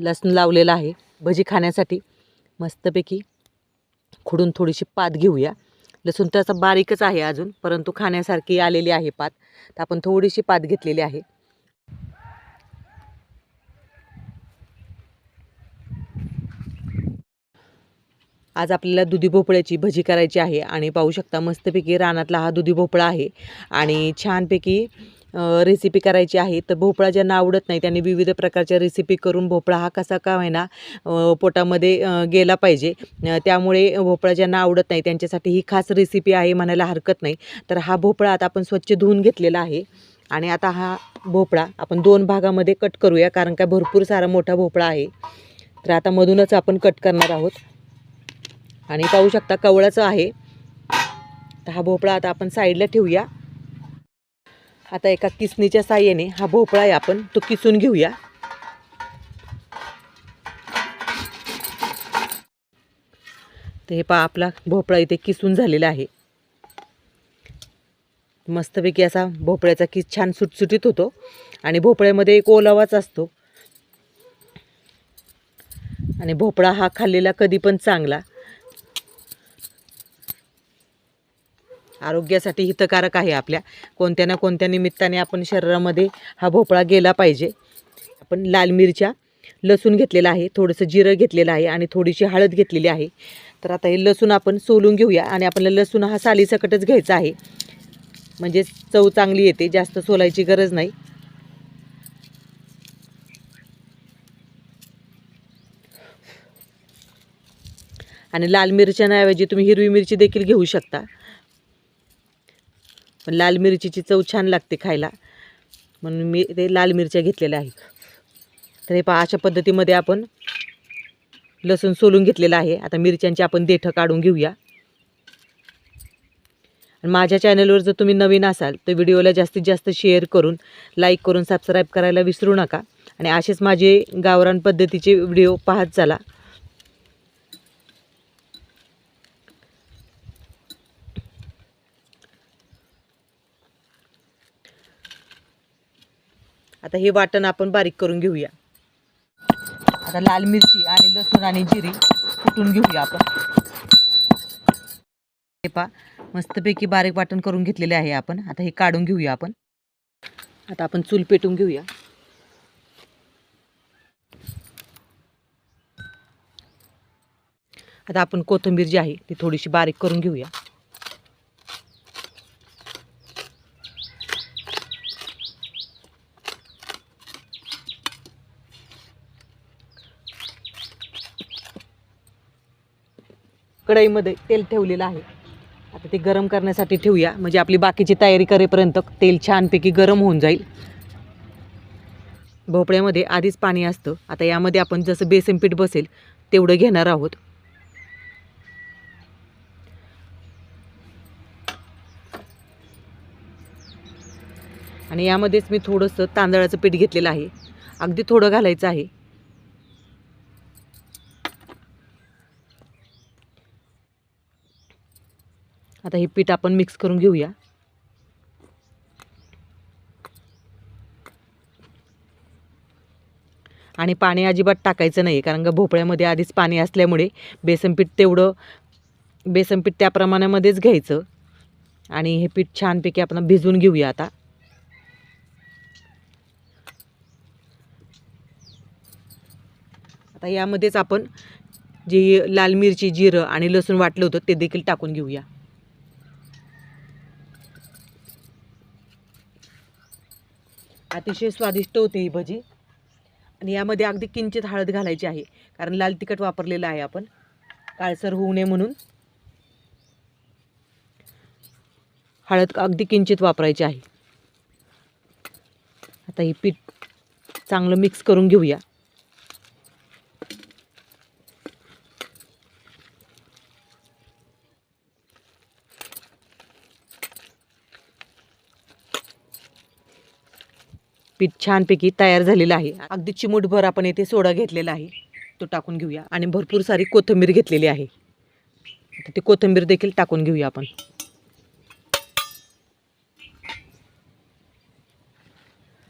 लसूण लावलेला आहे भजी खाण्यासाठी. मस्तपैकी खुडून थोडीशी पात घेऊया. लसूण तसा बारीकच आहे अजून परंतु खाण्यासारखी आलेली आहे पात. तर आपण थोडीशी पात घेतलेली आहे. आज आपल्याला दुधी भोपळ्याची भजी करायची आहे आणि पाहू शकता मस्तपैकी रानातला हा दुधी भोपळा आहे आणि छानपैकी रेसिपी करायची आहे तर भोपळा ज्यांना आवडत नाही त्यांनी विविध प्रकारच्या रेसिपी करून भोपळा हा कसा का होईना पोटामध्ये गेला पाहिजे. त्यामुळे भोपळा ज्यांना आवडत नाही त्यांच्यासाठी ही खास रेसिपी आहे म्हणायला हरकत नाही. तर हा भोपळा आता आपण स्वच्छ धुवून घेतलेला आहे. आणि आता हा भोपळा आपण दोन भागामध्ये कट करूया कारण काय भरपूर सारा मोठा भोपळा आहे. तर आता मधूनच आपण कट करणार आहोत. आणि पाहू शकता कवळाचं आहे. तर हा भोपळा आता आपण साईडला ठेवूया. आता एका किसणीच्या साह्याने हा भोपळा आहे आपण तो किसून घेऊया. तर हे पहा आपला भोपळा इथे किसून झालेला आहे. मस्तपैकी असा भोपळ्याचा किस छान सुटसुटीत होतो आणि भोपळ्यामध्ये एक ओलावाच असतो. आणि भोपळा हा खाल्लेला कधी पण चांगला. आरोग्यासाठी हितकारक आहे आपल्या. कोणत्या ना कोणत्या निमित्ताने आपण शरीरामध्ये हा भोपळा गेला पाहिजे. आपण लाल मिरच्या लसूण घेतलेला आहे थोडंसं जिरं घेतलेलं आहे आणि थोडीशी हळद घेतलेली आहे. तर आता हे लसूण आपण सोलून घेऊया आणि आपल्याला लसूण हा सालीसकटच घ्यायचा आहे. म्हणजे चव चांगली येते जास्त सोलायची गरज नाही. आणि लाल मिरच्यांऐवजी तुम्ही हिरवी मिरची देखील घेऊ शकता. पण लाल मिरचीची चव छान लागते खायला. म्हणून मी ते लाल मिरच्या घेतलेल्या आहेत. तर हे पहा अशा पद्धतीमध्ये आपण लसूण सोलून घेतलेलं आहे. आता मिरच्यांची आपण देठं काढून घेऊया. आणि माझ्या चॅनलवर जर तुम्ही नवीन असाल तर व्हिडिओला जास्तीत जास्त शेअर करून लाईक करून सबस्क्राईब करायला विसरू नका. आणि असेच माझे गावरान पद्धतीचे व्हिडिओ पाहत चला. आता हे वाटण आपण बारीक करून घेऊया. आता लाल मिरची आणि लसूण आणि जिरी कुटून घेऊया आपण. हे पा मस्तपैकी बारीक वाटण करून घेतलेले आहे आपण. आता हे काढून घेऊया आपण. आता आपण चूल पेटून घेऊया. आता आपण कोथिंबीर जी आहे ती थोडीशी बारीक करून घेऊया. कढईमध्ये तेल ठेवलेलं आहे. आता ते गरम करण्यासाठी ठेवूया. म्हणजे आपली बाकीची तयारी करेपर्यंत तेल छानपैकी गरम होऊन जाईल. भोपळ्यामध्ये आधीच पाणी असतं. आता यामध्ये आपण जसं बेसन पीठ बसेल तेवढं घेणार आहोत. आणि यामध्येच मी थोडंसं तांदळाचं पीठ घेतलेलं आहे. अगदी थोडं घालायचं आहे. आता हे पीठ आपण मिक्स करून घेऊया. आणि पाणी अजिबात टाकायचं नाही कारण का भोपळ्यामध्ये आधीच पाणी असल्यामुळे बेसनपीठ तेवढं बेसनपीठ त्या प्रमाणामध्येच घ्यायचं. आणि हे पीठ छानपैकी आपण भिजवून घेऊया आता. आता यामध्येच आपण जी लाल मिरची जिरं आणि लसूण वाटलं होतं ते देखील टाकून घेऊया. अतिशय स्वादिष्ट होते ही भजी. आणि यामध्ये अगदी किंचित हळद घालायची आहे कारण लाल तिखट वापरलेलं आहे आपण. काळसर होऊ नये म्हणून. हळद अगदी किंचित वापरायची आहे. आता ही पीठ चांगलं मिक्स करून घेऊया. पीठ छानपैकी तयार झालेलं आहे. अगदी चिमूटभर आपण येथे सोडा घेतलेला आहे. तो टाकून घेऊया आणि भरपूर सारी कोथिंबीर घेतलेली आहे. ती कोथिंबीर देखील टाकून घेऊया आपण.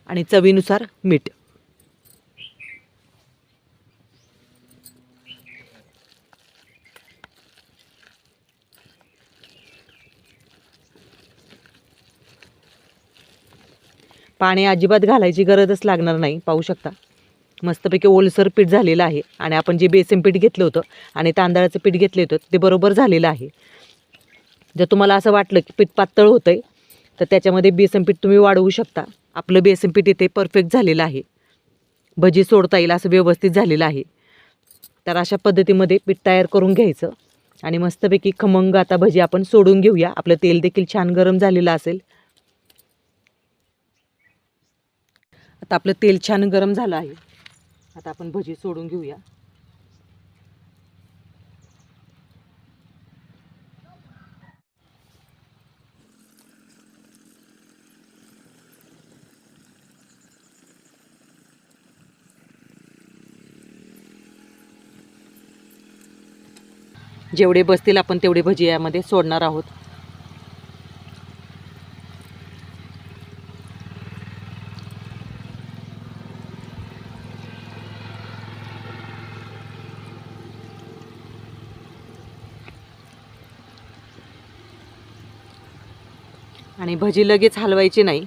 आणि चवीनुसार मीठ. पाणी अजिबात घालायची गरजच लागणार नाही पाहू शकता. मस्तपैकी ओलसर पीठ झालेलं आहे आणि आपण जे बेसन पीठ घेतलं होतं आणि तांदळाचं पीठ घेतलं होतं ते बरोबर झालेलं आहे. जर तुम्हाला असं वाटलं की पीठ पातळ होतं आहे तर त्याच्यामध्ये बेसन पीठ तुम्ही वाढवू शकता. आपलं बेसन पीठ इथे परफेक्ट झालेलं आहे. भजी सोडता येईल असं व्यवस्थित झालेलं आहे. तर अशा पद्धतीमध्ये पीठ तयार करून घ्यायचं आणि मस्तपैकी खमंग आता भजी आपण सोडून घेऊया. आपलं तेल देखील छान गरम झालेलं असेल. आता आपलं तेल छान गरम झालं आहे. आता आपण भजी सोडून घेऊया. जेवढे बसतील आपण तेवढे भजी यामध्ये सोडणार आहोत. आणि भजी लगेच हलवायची नाही.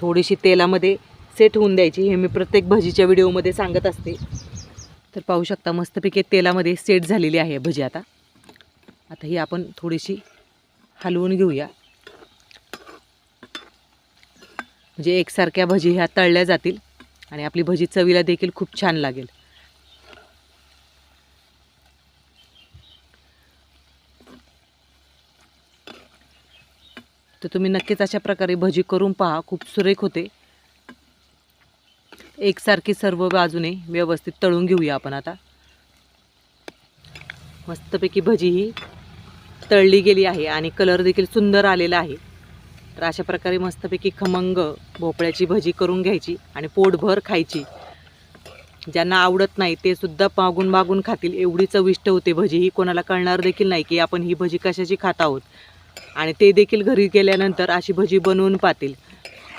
थोडीशी तेलामध्ये सेट होऊन द्यायची. हे मी प्रत्येक भजीच्या व्हिडिओमध्ये सांगत असते. तर पाहू शकता मस्तपैकी तेलामध्ये सेट झालेली आहे भजी आता. आता ही आपण थोडीशी हलवून घेऊया. म्हणजे एकसारख्या भजी ह्या तळल्या जातील आणि आपली भजी चवीला देखील खूप छान लागेल. तर तुम्ही नक्कीच अशा प्रकारे भजी करून पहा. खूप सुरेख होते. एकसारखी सर्व बाजूने व्यवस्थित तळून घेऊया आपण आता. मस्तपैकी भजी ही तळली गेली आहे आणि कलर देखील सुंदर आलेला आहे. तर अशा प्रकारे मस्तपैकी खमंग भोपळ्याची भजी करून घ्यायची आणि पोटभर खायची. ज्यांना आवडत नाही ते सुद्धा मागून मागून खातील. एवढी चविष्ट होते भजी ही. कोणाला कळणार देखील नाही की आपण ही भजी कशाची खात आहोत. आणि ते देखील घरी गेल्यानंतर अशी भजी बनवून पातील.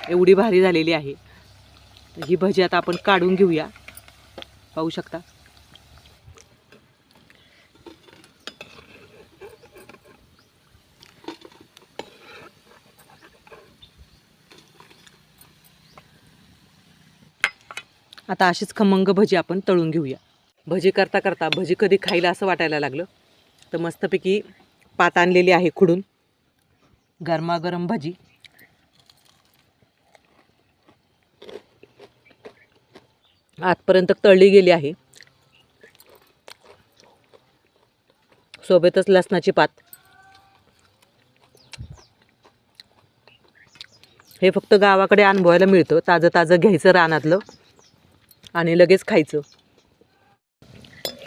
एवढी भारी झालेली आहे. ही भजी आता आपण काढून घेऊया. पाहू शकता. आता अशीच खमंग भजी आपण तळून घेऊया. भजी करता करता भजी कधी खायला असं वाटायला लागलं. तर मस्तपैकी पात आणलेली आहे खुडून. गरमागरम भजी. आतपर्यंत तळली गेली आहे. सोबतच लसणाची पात. हे फक्त गावाकडे अनुभवायला मिळतं. ताजं ताजं घ्यायचं रानातलं आणि लगेच खायचं.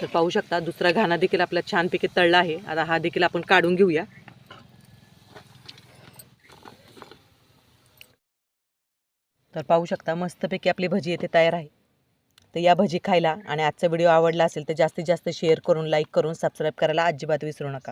तर पाहू शकता दुसरा घाणा देखील आपला छानपैकी तळला आहे. आता हा देखील आपण काढून घेऊया. तर पाहू शकता मस्तपैकी आपली भजी येथे तयार आहे. तर या भजी खायला आणि आजचा व्हिडिओ आवडला असेल तर जास्तीत जास्त शेअर करून लाईक करून सबस्क्राईब करायला अजिबात विसरू नका.